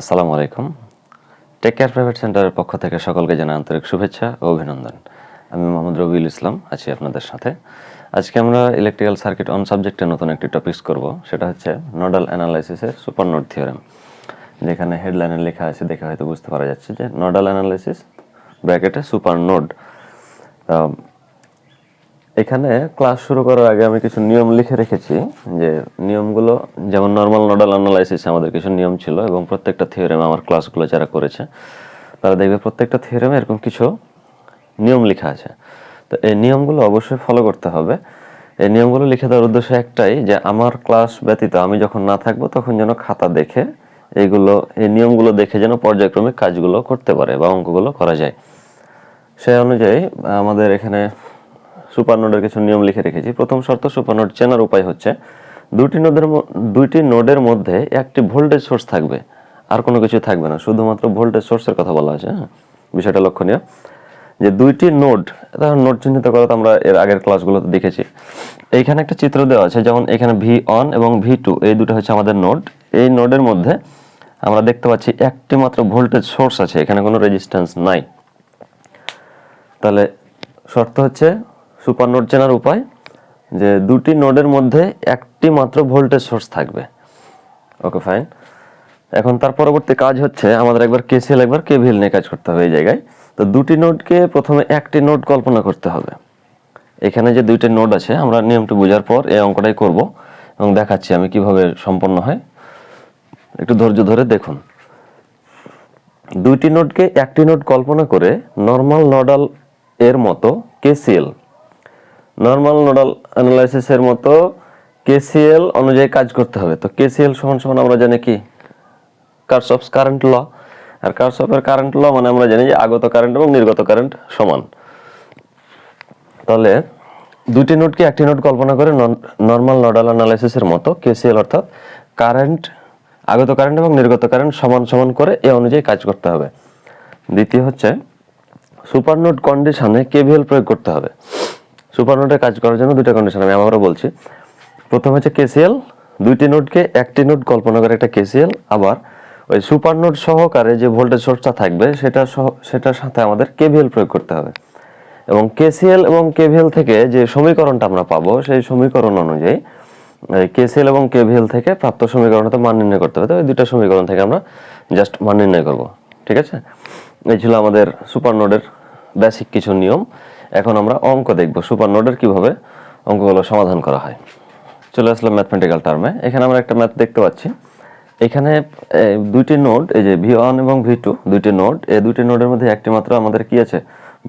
আসসালামু আলাইকুম। Take care private সেন্টারের পক্ষ থেকে সকলকে জানাই আন্তরিক শুভেচ্ছা ও অভিনন্দন। আমি মোহাম্মদ রবিউল ইসলাম, আছি আপনাদের সাথে। আজকে আমরা ইলেকট্রিক্যাল সার্কিট অন সাবজেক্টে নতুন একটি টপিকস করব, সেটা হচ্ছে নোডাল অ্যানালাইসিসের সুপার নোড থিওরেম যেখানে হেডলাইনে লেখা আছে, দেখে হয়তো বুঝতে পারা যাচ্ছে যে নোডাল অ্যানালাইসিস ব্র্যাকেটে সুপার নোড এখানে ক্লাস শুরু করার আগে আমি কিছু নিয়ম লিখে রেখেছি, যে নিয়মগুলো যেমন নর্মাল নোডাল অ্যানালাইসিসে আমাদের কিছু নিয়ম ছিল এবং প্রত্যেকটা থিওরেম আমার ক্লাসগুলো যারা করেছে, তারা দেখবে প্রত্যেকটা থিওরেমে এরকম কিছু নিয়ম লেখা আছে। তো এই নিয়মগুলো অবশ্যই ফলো করতে হবে। এই নিয়মগুলো লিখে দেওয়ার উদ্দেশ্য একটাই যে আমার ক্লাস ব্যতীত আমি যখন না থাকব তখন যেন খাতা দেখে এইগুলো এই নিয়মগুলো দেখে যেন পর্যায়ক্রমিক কাজগুলো করতে পারে বা অঙ্কগুলো করা যায়। সেই অনুযায়ী আমাদের এখানে সুপার নোডের কিছু নিয়ম লিখে রেখেছি। প্রথম শর্ত সুপার নোড চেনার উপায় হচ্ছে দুটি নোডের দুইটি নোডের মধ্যে একটি ভোল্টেজ সোর্স থাকবে, আর কোনো কিছু থাকবে না। শুধুমাত্র ভোল্টেজ সোর্সের কথা বলা আছে হ্যাঁ? বিষয়টা লক্ষণীয়। যে দুইটি নোড ধরুন নোড চিহ্নিত করা তো আমরা এর আগের ক্লাসগুলোতে দেখেছি। এইখানে একটা চিত্র দেওয়া আছে, যেমন এখানে ভি অন এবং ভি টু এই দুটো হচ্ছে আমাদের নোড। এই নোডের মধ্যে আমরা দেখতে পাচ্ছি একটি মাত্র ভোল্টেজ সোর্স আছে, এখানে কোনো রেজিস্ট্যান্স নাই। তাহলে শর্ত হচ্ছে সুপার নোড চেনার উপায় যে দুটি নোডের মধ্যে একটি মাত্র ভোল্টেজ সোর্স থাকবে। Okay, fine. এখন তার পরবর্তী কাজ হচ্ছে আমাদের একবার কেসিএল, একবার কেভিএল নিয়ে কাজ করতে হবে এই জায়গায়। তো দুটি নোডকে প্রথমে একটি নোড কল্পনা করতে হবে। এখানে যে দুইটি নোড আছে, আমরা নিয়মটি বোঝার পর এই অঙ্কটাই করব এবং দেখাচ্ছি আমি কীভাবে সম্পন্ন হয়। একটু ধৈর্য ধরে দেখুন। দুইটি নোডকে একটি নোড কল্পনা করে নর্মাল নোডাল এর মতো কেসিএল নর্মাল নোডাল অ্যানালাইসিসের মতো কেসিএল অনুযায়ী কাজ করতে হবে। তো কেসিএল সমান সমান আমরা জানি কি? কার্সঅফস কারেন্ট ল আর কার্সঅফের কারেন্ট ল মানে আমরা জানি যে আগত কারেন্ট এবং নির্গত কারেন্ট সমান। তাহলে দুটি নোডকে একটি নোড কল্পনা করে নর্মাল নোডাল অ্যানালাইসিসের মতো কেসিএল অর্থাৎ কারেন্ট আগত কারেন্ট এবং নির্গত কারেন্ট সমান সমান করে এ অনুযায়ী কাজ করতে হবে। দ্বিতীয় হচ্ছে সুপার নোড কন্ডিশনে কেভিএল প্রয়োগ করতে হবে। সুপার নোডে কাজ করার জন্য দুটো কন্ডিশন আমি আবারও বলছি। প্রথম হচ্ছে কেসিএল দুইটি নোটকে একটি নোট কল্পনা করে একটা কেসিএল আবার ওই সুপার নোট সহকারে যে ভোল্টেজ সোর্সটা থাকবে, সেটা সহ, সেটার সাথে আমাদের কেভিএল প্রয়োগ করতে হবে। এবং কেসিএল এবং কেভিএল থেকে যে সমীকরণটা আমরা পাবো, সেই সমীকরণ অনুযায়ী কেসিএল এবং কেভিএল থেকে প্রাপ্ত সমীকরণটা মান নির্ণয় করতে হবে। তো এই দুটো সমীকরণ থেকে আমরা জাস্ট মান নির্ণয় করব। ঠিক আছে? এই ছিল আমাদের সুপার নোডের বেসিক কিছু নিয়ম। এখন আমরা অঙ্ক দেখব। সুপার নোডের কীভাবে অঙ্কগুলো সমাধান করা হয়। চলে আসলাম ম্যাথমেটিক্যাল টার্মে এখানে আমরা একটা ম্যাথ দেখতে পাচ্ছি। এখানে দুইটি নোড, এই যে ভি ওয়ান এবং ভি টু দুইটি নোড, এই দুইটি নোডের মধ্যে একটি মাত্র আমাদের কি আছে?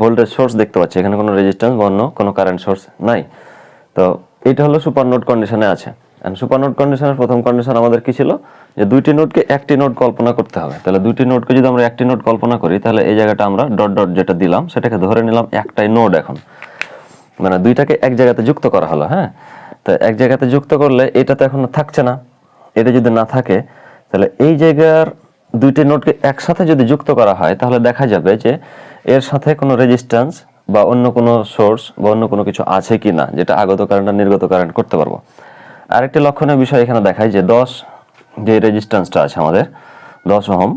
ভোল্টেজ সোর্স দেখতে পাচ্ছি। এখানে কোনো রেজিস্ট্যান্স বা অন্য কোনো কারেন্ট সোর্স নাই। তো এটা হলো সুপার নোড কন্ডিশনে আছে। এন্ড সুপার নোড কন্ডিশনের প্রথম কন্ডিশন আমাদের কি ছিল? যে দুইটি নোটকে একটি নোট কল্পনা করতে হবে। তাহলে দুইটি নোটকে যদি আমরা একটি নোট কল্পনা করি, তাহলে এই জায়গাটা আমরা ডট ডট যেটা দিলাম, সেটাকে ধরে নিলাম একটাই নোট এখন। মানে দুইটাকে এক জায়গাতে যুক্ত করা হলো হ্যাঁ? তো এক জায়গাতে যুক্ত করলে এটা তো এখন থাকছে না। এটা যদি না থাকে, তাহলে এই জায়গার দুইটি নোটকে একসাথে যদি যুক্ত করা হয়, তাহলে দেখা যাবে যে এর সাথে কোনো রেজিস্ট্যান্স বা অন্য কোনো সোর্স বা অন্য কোনো কিছু আছে কি না যেটা আগত কারেন্ট আর নির্গত কারেন্ট করতে পারব। আরেকটি লক্ষণীয় বিষয় এখানে দেখায় যে দশ যে রেজিস্ট্যান্সটা আছে আমাদের, দশ ওহম,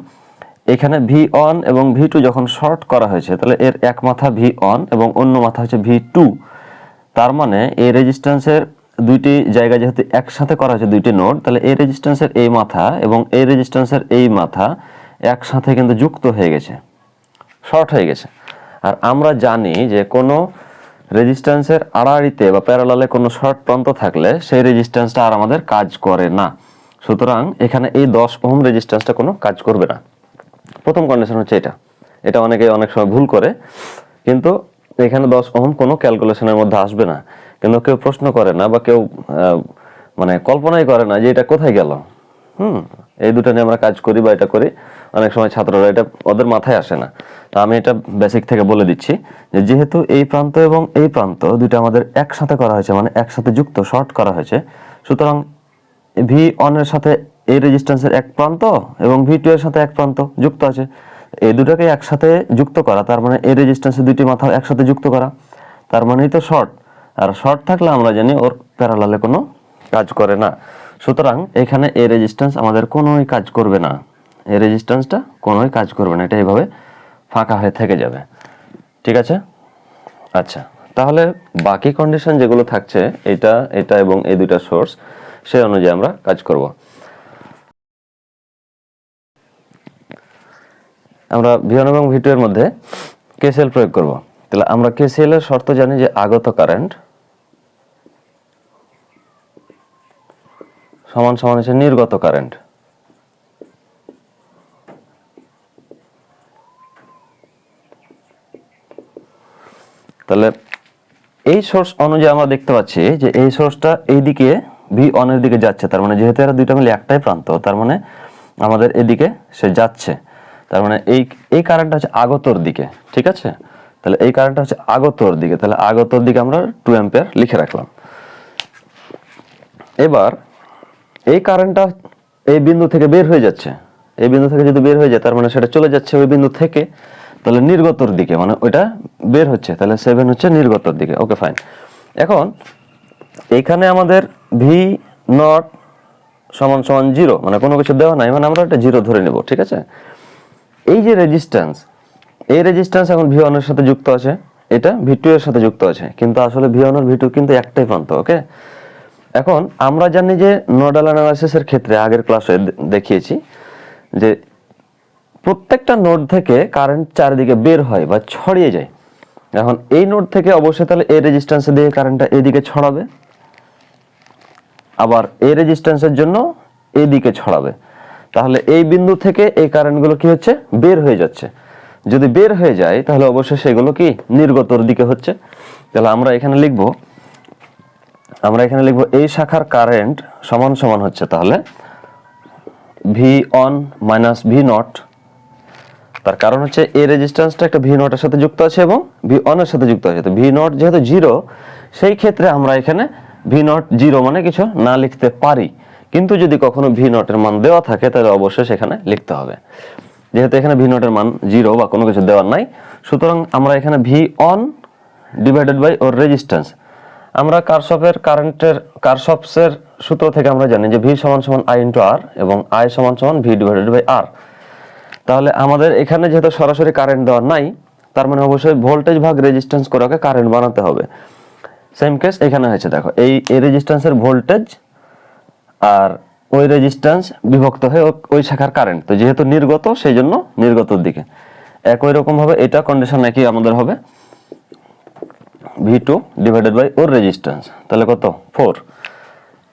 এখানে ভি অন এবং ভি টু যখন শর্ট করা হয়েছে, তাহলে এর এক মাথা ভি অন এবং অন্য মাথা হচ্ছে ভি টু। তার মানে এই রেজিস্ট্যান্সের দুইটি জায়গা যেহেতু একসাথে করা হয়েছে, দুইটি নোড, তাহলে এই রেজিস্ট্যান্সের এই মাথা এবং এই রেজিস্ট্যান্সের এই মাথা একসাথে কিন্তু যুক্ত হয়ে গেছে, শর্ট হয়ে গেছে। আর আমরা জানি যে কোনো রেজিস্ট্যান্সের আড়াআড়িতে বা প্যারালালে কোনো শর্ট প্রান্ত থাকলে সেই রেজিস্ট্যান্সটা আর আমাদের কাজ করে না। সুতরাং এখানে এই দশ ওহম রেজিস্ট্যান্সটা কোনো কাজ করবে না। প্রথম কন্ডিশন হচ্ছে এটা। এটা অনেকে অনেক সময় ভুল করে, কিন্তু এখানে দশ ওহম কোনো ক্যালকুলেশনের মধ্যে আসবে না। কিন্তু কেউ প্রশ্ন করে না বা কেউ মানে কল্পনাই করে না যে এটা কোথায় গেল। হুম, এই দুটো নিয়ে আমরা কাজ করি বা এটা করি। অনেক সময় ছাত্ররা এটা ওদের মাথায় আসে না। তা আমি এটা বেসিক থেকে বলে দিচ্ছি যে যেহেতু এই প্রান্ত এবং এই প্রান্ত দুটো আমাদের একসাথে করা হয়েছে মানে একসাথে যুক্ত শর্ট করা হয়েছে, সুতরাং ভি অনের সাথে এই রেজিস্ট্যান্সের এক প্রান্ত এবং ভি টু এর সাথে এক প্রান্ত যুক্ত আছে। এই দুটোকে একসাথে যুক্ত করা, তার মানে এই রেজিস্ট্যান্সের দুইটি মাথা একসাথে যুক্ত করা। তার মানেই তো শর্ট আর শর্ট থাকলে আমরা জানি ওর প্যারালালে কোনো কাজ করে না। সুতরাং এখানে এই রেজিস্ট্যান্স আমাদের কোনোই কাজ করবে না। এই রেজিস্ট্যান্সটা কোনোই কাজ করবে না। এটা এইভাবে ফাঁকা হয়ে থেকে যাবে। ঠিক আছে? আচ্ছা তাহলে বাকি কন্ডিশন যেগুলো থাকছে, এটা এটা এবং এই দুইটা সোর্স সেই অনুযায়ী আমরা কাজ করব। আমরা ভিওন এবং ভিটু এর মধ্যে কেসিএল প্রয়োগ করব। তাহলে আমরা কেসিএল এর শর্ত জানি যে আগত কারেন্ট সমান সমান হচ্ছে নির্গত কারেন্ট। তাহলে এই সোর্স অনুযায়ী আমরা দেখতে পাচ্ছি যে এই সোর্সটা এইদিকে ভি অনের দিকে যাচ্ছে। তার মানে যেহেতু এরা দুইটা মিলে একটাই প্রান্ত, তার মানে আমাদের এদিকে সে যাচ্ছে। তার মানে এই এই কারেন্টটা হচ্ছে আগতর দিকে, ঠিক আছে? তাহলে এই কারেন্টটা হচ্ছে আগতর দিকে। তাহলে আগতর দিকে আমরা টু অ্যাম্পিয়ার লিখে রাখলাম। এবার এই কারেন্টটা এই বিন্দু থেকে বের হয়ে যাচ্ছে। এই বিন্দু থেকে যদি বের হয়ে যায়, তার মানে সেটা চলে যাচ্ছে ওই বিন্দু থেকে, তাহলে নির্গতর দিকে মানে ওইটা বের হচ্ছে, তাহলে সেভেন হচ্ছে নির্গতর দিকে। ওকে ফাইন এখন, এখানে আমাদের ভি নট সমান সমান জিরো মানে কোনো কিছু দেওয়া নাই মানে আমরা একটা জিরো ধরে নেব, ঠিক আছে? এই যে রেজিস্ট্যান্স এই রেজিস্ট্যান্স এখন ভি ওয়ানের সাথে যুক্ত আছে, এটা ভি টু এর সাথে যুক্ত আছে, কিন্তু আসলে ভি ওয়ান আর ভি টু কিন্তু একটাই প্রান্ত ওকে এখন আমরা জানি যে নোডাল অ্যানালাইসিসের ক্ষেত্রে আগের ক্লাসে দেখিয়েছি যে প্রত্যেকটা নোড থেকে কারেন্ট চারিদিকে বের হয় বা ছড়িয়ে যায়। এখন এই নোড থেকে অবশ্যই তাহলে এই রেজিস্ট্যান্সে দিয়ে কারেন্টটা এদিকে ছড়াবে। আবার এই রেজিস্ট্যান্সের জন্য এদিকে ছড়াবে। তাহলে এই বিন্দু থেকে এই কারেন্টগুলো কি হচ্ছে? বের হয়ে যাচ্ছে। যদি বের হয়ে যায়, তাহলে অবশ্যই সেগুলো কি? নির্গতর দিকে হচ্ছে। তাহলে আমরা এখানে লিখব আমরা এখানে লিখব এই শাখার কারেন্ট সমান সমান হচ্ছে তাহলে V one minus V naught তার কারণ হচ্ছে এই রেজিস্ট্যান্সটা একটা ভি নটের সাথে যুক্ত আছে এবং ভি অনের সাথে যুক্ত আছে। তো ভি নট যেহেতু জিরো সেই ক্ষেত্রে আমরা এখানে ভি নট জিরো মানে কিছু না লিখতে পারি। কিন্তু যদি কখনো ভি নটের মান দেওয়া থাকে, তাহলে অবশ্যই সেখানে লিখতে হবে। যেহেতু এখানে ভি নটের মান জিরো বা কোনো কিছু দেওয়ার নাই, সুতরাং আমরা এখানে V one divided by or resistance আমরা কারশপের কারেন্টের কারশপসের সূত্র থেকে আমরা জানি যে ভি সমান সমান আই ইন্টু আর এবং আই সমান সমান ভি ডিভাইডেড বাই আর তাহলে আমাদের এখানে যেহেতু সরাসরি কারেন্ট দেওয়া নাই, তার মানে অবশ্যই ভোল্টেজ ভাগ রেজিস্ট্যান্স করে ওকে কারেন্ট বানাতে হবে। সেম কেস এখানে হয়েছে, দেখো, এই এই রেজিস্ট্যান্সের ভোল্টেজ আর ওই রেজিস্ট্যান্স বিভক্ত হয়ে ওই শাখার কারেন্ট তো যেহেতু নির্গত, সেই জন্য নির্গতর দিকে। একই রকমভাবে এটা কন্ডিশন একই আমাদের হবে। V two divided by or resistance তাহলে কত? ফোর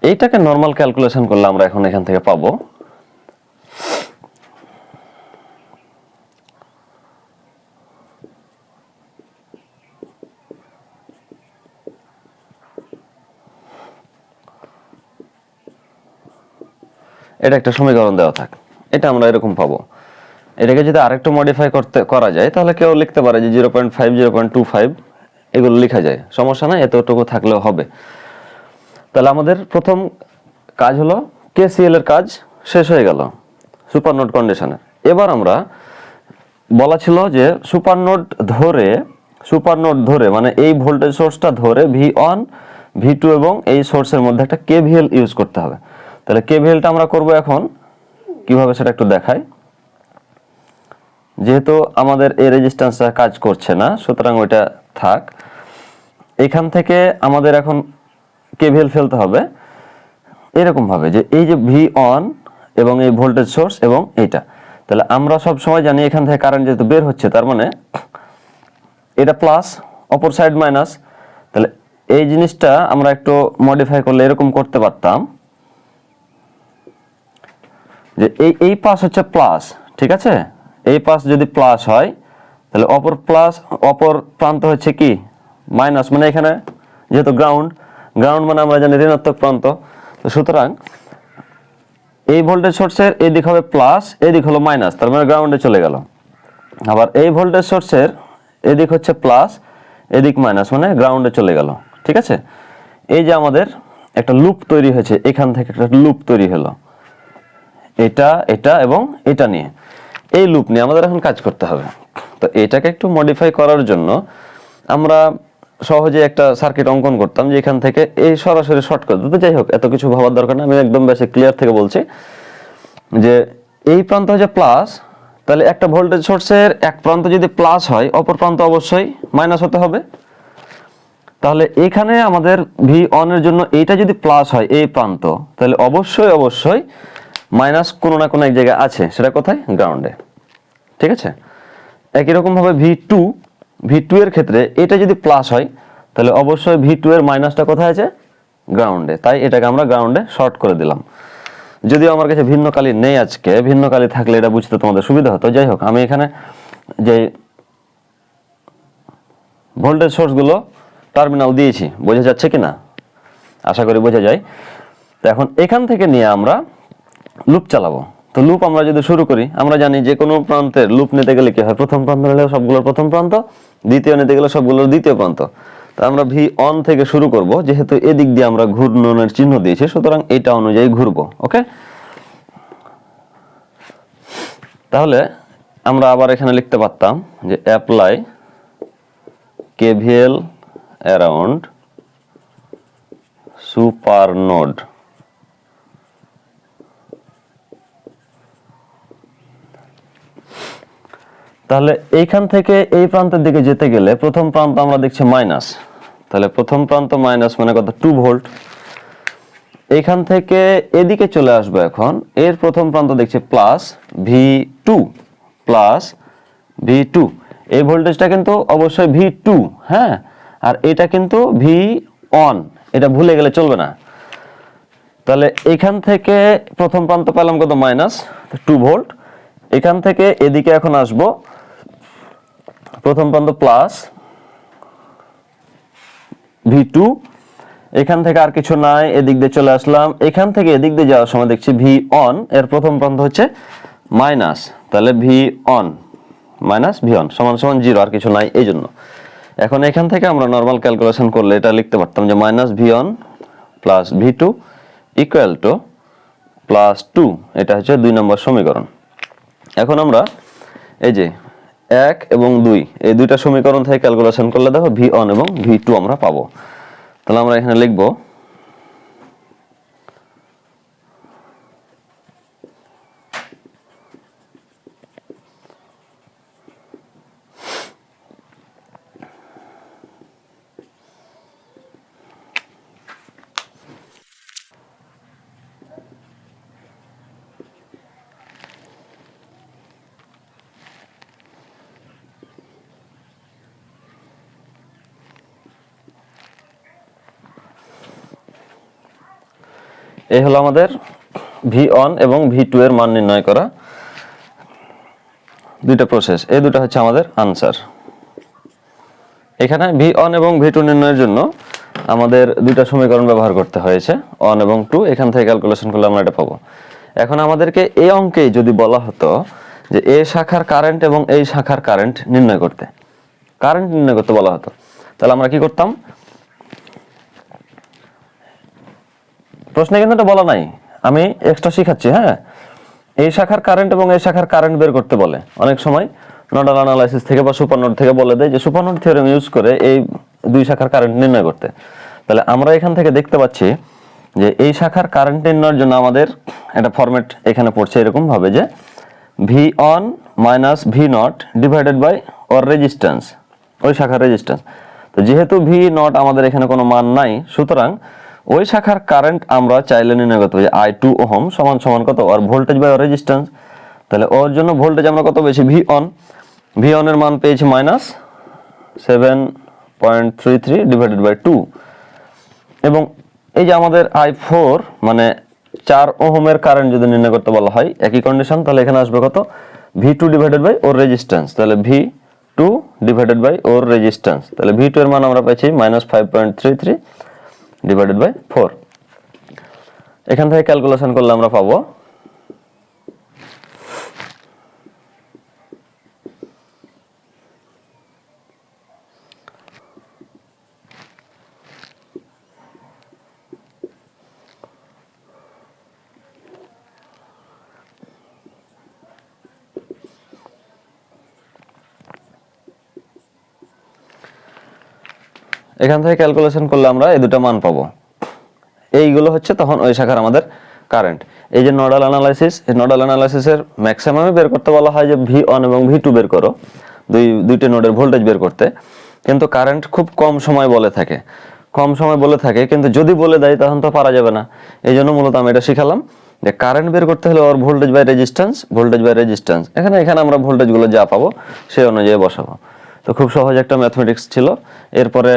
এইটাকে নর্মাল ক্যালকুলেশন করলে আমরা এখন এখান থেকে পাবো এটা একটা সমীকরণ দেওয়া থাক। এটা আমরা এরকম পাবো। এটাকে যদি আরেকটু মডিফাই করতে করা যায়, তাহলে কেউ লিখতে পারে যে zero point five zero point two five এগুলো লেখা যায়। সমস্যা নাই, এতটুকু থাকলেও হবে। তাহলে আমাদের প্রথম কাজ হলো কেসিএল এর কাজ শেষ হয়ে গেল সুপার নোট কন্ডিশনের এবার আমরা বলা ছিল যে সুপার নোট ধরে সুপার নোট ধরে মানে এই ভোল্টেজ সোর্সটা ধরে ভি ওয়ান ভি টু এবং এই সোর্সের মধ্যে একটা কেভিএল ইউজ করতে হবে। তাহলে কেভিএলটা আমরা করব এখন। কীভাবে সেটা একটু দেখাই। যেহেতু আমাদের এই রেজিস্ট্যান্সটা কাজ করছে না, সুতরাং ওইটা থাক। এখান থেকে আমাদের এখন কেভিএল ফেলতে হবে। এরকম ভাবে যে এই যে ভি অন এবং এই ভোল্টেজ সোর্স এবং এইটা। তাহলে আমরা সব সময় জানি এখান থেকে কারেন্ট যেহেতু বের হচ্ছে, তার মানে এটা প্লাস অপর সাইড মাইনাস তাহলে এই জিনিসটা আমরা একটু মডিফাই করলে এরকম করতে পারতাম। যে এই এই পাস হচ্ছে প্লাস ঠিক আছে? এই পাস যদি প্লাস হয়, তাহলে অপর প্লাস অপর প্রান্ত হচ্ছে কি? মাইনাস মানে এখানে যেহেতু গ্রাউন্ড গ্রাউন্ড মানে আমরা জানি ঋণাত্মক প্রান্ত। সুতরাং এই ভোল্টেজ সোর্সের এই দিক হবে প্লাস এই দিক হলো মাইনাস তার মানে গ্রাউন্ডে চলে গেল। আবার এই ভোল্টেজ সোর্সের এদিক হচ্ছে প্লাস এদিক মাইনাস মানে গ্রাউন্ডে চলে গেল। ঠিক আছে? এই যে আমাদের একটা লুপ তৈরি হয়েছে, এখান থেকে একটা লুপ তৈরি হলো। এটা এটা এবং এটা নিয়ে। এই লুপ নিয়ে আমাদের এখন কাজ করতে হবে। তো এটাকে একটু মডিফাই করার জন্য আমরা সহজে একটা সার্কিট অঙ্কন করতাম যে এখান থেকে এই সরাসরি শর্ট করে দিতে যাই হোক, এত কিছু ভাবার দরকার না, আমি একদম বেশি ক্লিয়ার থেকে বলছি যে এই প্রান্ত হচ্ছে প্লাস তাহলে একটা ভোল্টেজ সোর্সের এক প্রান্ত যদি প্লাস হয়, অপর প্রান্ত অবশ্যই মাইনাস হতে হবে। তাহলে এখানে আমাদের ভি অনের জন্য এইটা যদি প্লাস হয়, এই প্রান্ত, তাহলে অবশ্যই অবশ্যই মাইনাস কোনো না কোনো এক জায়গায় আছে, সেটা কোথায়? গ্রাউন্ডে ঠিক আছে? একই রকম ভাবে ভি টু ভি টু এর ক্ষেত্রে এটা যদি প্লাস হয়, তাহলে অবশ্যই ভি টু এর মাইনাসটা কোথায় আছে? গ্রাউন্ডে তাই এটাকে আমরা গ্রাউন্ডে শর্ট করে দিলাম। যদিও আমার কাছে ভিন্ন কালি নেই আজকে ভিন্ন কালি থাকলে এটা বুঝতে তোমাদের সুবিধা হতো। যাই হোক, আমি এখানে যে ভোল্টেজ সোর্সগুলো টার্মিনাল দিয়েছি, বোঝা যাচ্ছে কি না আশা করি বোঝা যায়। তো এখন এখান থেকে নিয়ে আমরা লুপ চালাবো। তো লুপ আমরা যদি শুরু করি, আমরা জানি যে কোনো প্রান্তের লুপ নিতে গেলে কি হয়? প্রথম প্রান্ত হলে সবগুলোর প্রথম প্রান্ত। দ্বিতীয় নিতে গেলে, সবগুলোর দ্বিতীয় প্রান্ত। তো আমরা ভি অন থেকে শুরু করব, যেহেতু এদিক দিয়ে আমরা ঘূর্ণনের চিহ্ন দিয়েছি, সুতরাং এটা অনুযায়ী ঘুরবো, ওকে? তাহলে আমরা আবার এখানে লিখতে পারতাম যে apply KVL around super node তাহলে এইখান থেকে এই প্রান্তের দিকে যেতে গেলে প্রথম প্রান্ত আমরা দেখছি মাইনাস। তাহলে প্রথম প্রান্ত মাইনাস মানে কত? Two volt. এখান থেকে এদিকে চলে আসব এখন। এর প্রথম প্রান্ত দেখছি plus V two. Plus V two. এই ভোল্টেজটা কিন্তু অবশ্যই ভি টু হ্যাঁ? আর এটা কিন্তু ভি অন এটা ভুলে গেলে চলবে না। তাহলে এখান থেকে প্রথম প্রান্ত পেলাম কত? Minus two volt. এখান থেকে এদিকে এখন আসব। প্রথম প্রান্ত প্লাস ভি টু এখান থেকে আর কিছু নাই, এদিক দিয়ে চলে আসলাম। এখান থেকে এদিক দিয়ে যাওয়ার সময় দেখছি ভি অন এর প্রথম প্রান্ত হচ্ছে মাইনাস তাহলে V one minus V one সমান সমান জিরো আর কিছু নাই এই জন্য এখন এখান থেকে আমরা নর্মাল ক্যালকুলেশন করলে এটা লিখতে পারতাম যে minus V one plus V two equal to plus two এটা হচ্ছে দুই নম্বর সমীকরণ। এখন আমরা এই যে এক এবং দুই। এই দুইটা সমীকরণ থেকে ক্যালকুলেশন করলে দেখো ভি অন এবং ভি টু আমরা পাবো। তাহলে আমরা এখানে লিখব এই হলো আমাদের ভি অন এবং ভি টু এর মান নির্ণয় করা দুইটা প্রসেস এই দুটো হচ্ছে আমাদের আনসার এখানে ভি অন এবং ভি টু নির্ণয়ের জন্য আমাদের দুইটা সমীকরণ ব্যবহার করতে হয়েছে অন এবং টু এখান থেকে ক্যালকুলেশন করলে আমরা এটা পাবো। এখন আমাদেরকে এই অঙ্কেই যদি বলা হতো যে এ শাখার কারেন্ট এবং এই শাখার কারেন্ট নির্ণয় করতে। কারেন্ট নির্ণয় করতে বলা হতো। তাহলে আমরা কি করতাম? প্রশ্নে কিন্তু এটা বলা নাই। আমি এক্সট্রা শিখাচ্ছি হ্যাঁ? এই শাখার কারেন্ট এবং এই শাখার কারেন্ট বের করতে বলে। অনেক সময় নোডাল অ্যানালাইসিস থেকে বা সুপার নোড থেকে বলে দেয় যে সুপার নোড থিওরেম ইউজ করে এই দুই শাখার কারেন্ট নির্ণয় করতে। তাহলে আমরা এখান থেকে দেখতে পাচ্ছি যে এই শাখার কারেন্ট নির্ণয়ের জন্য আমাদের একটা ফরম্যাট এখানে পড়ছে এরকম ভাবে যে V one minus V nought divided by or resistance ওই শাখার রেজিস্ট্যান্স তো যেহেতু ভি নট আমাদের এখানে কোনো মান নাই, সুতরাং ওই শাখার কারেন্ট আমরা চাইলে নির্ণয় করতে পারি আই টু ওহম সমান সমান কত? আর ভোল্টেজ বাই রেজিস্ট্যান্স তাহলে ওর জন্য ভোল্টেজ আমরা কত পেয়েছি? ভি অন ভি অনের মান পেয়েছি minus seven point three three divided by two এবং এই যে আমাদের আই ফোর মানে চার ওহমের কারেন্ট যদি নির্ণয় করতে বলা হয়, একই কন্ডিশন তাহলে এখানে আসবে কত? V two divided by or resistance তাহলে V two divided by or resistance তাহলে ভি টু এর মান আমরা পেয়েছি minus five point three three divided by four এখান থেকে ক্যালকুলেশন করলে আমরা পাবো এখান থেকে ক্যালকুলেশন করলে আমরা এই দুটো মান পাবো। এইগুলো হচ্ছে তখন ওই শাখার আমাদের কারেন্ট এই যে নোডাল অ্যানালাইসিস এই নোডাল অ্যানালাইসিসের ম্যাক্সিমামে বের করতে বলা হয় যে ভি ওয়ান এবং ভি টু বের করো, দুই, দুইটি নোডের ভোল্টেজ বের করতে। কিন্তু কারেন্ট খুব কম সময় বলে থাকে। কম সময় বলে থাকে, কিন্তু যদি বলে দেয় তখন তো পারা যাবে না। এই জন্য মূলত আমি এটা শিখালাম যে কারেন্ট বের করতে হলে or voltage by resistance voltage by resistance এখানে এখানে আমরা ভোল্টেজগুলো যা পাবো, সেই অনুযায়ী বসাবো। তো খুব সহজ একটা ম্যাথমেটিক্স ছিল। এরপরে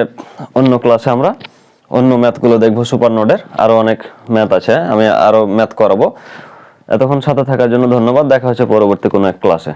অন্য ক্লাসে আমরা অন্য ম্যাথগুলো দেখব সুপার নোডের আরও অনেক ম্যাথ আছে, আমি আরও ম্যাথ করাবো। এতক্ষণ সাথে থাকার জন্য ধন্যবাদ। দেখা হচ্ছে পরবর্তী কোনো এক ক্লাসে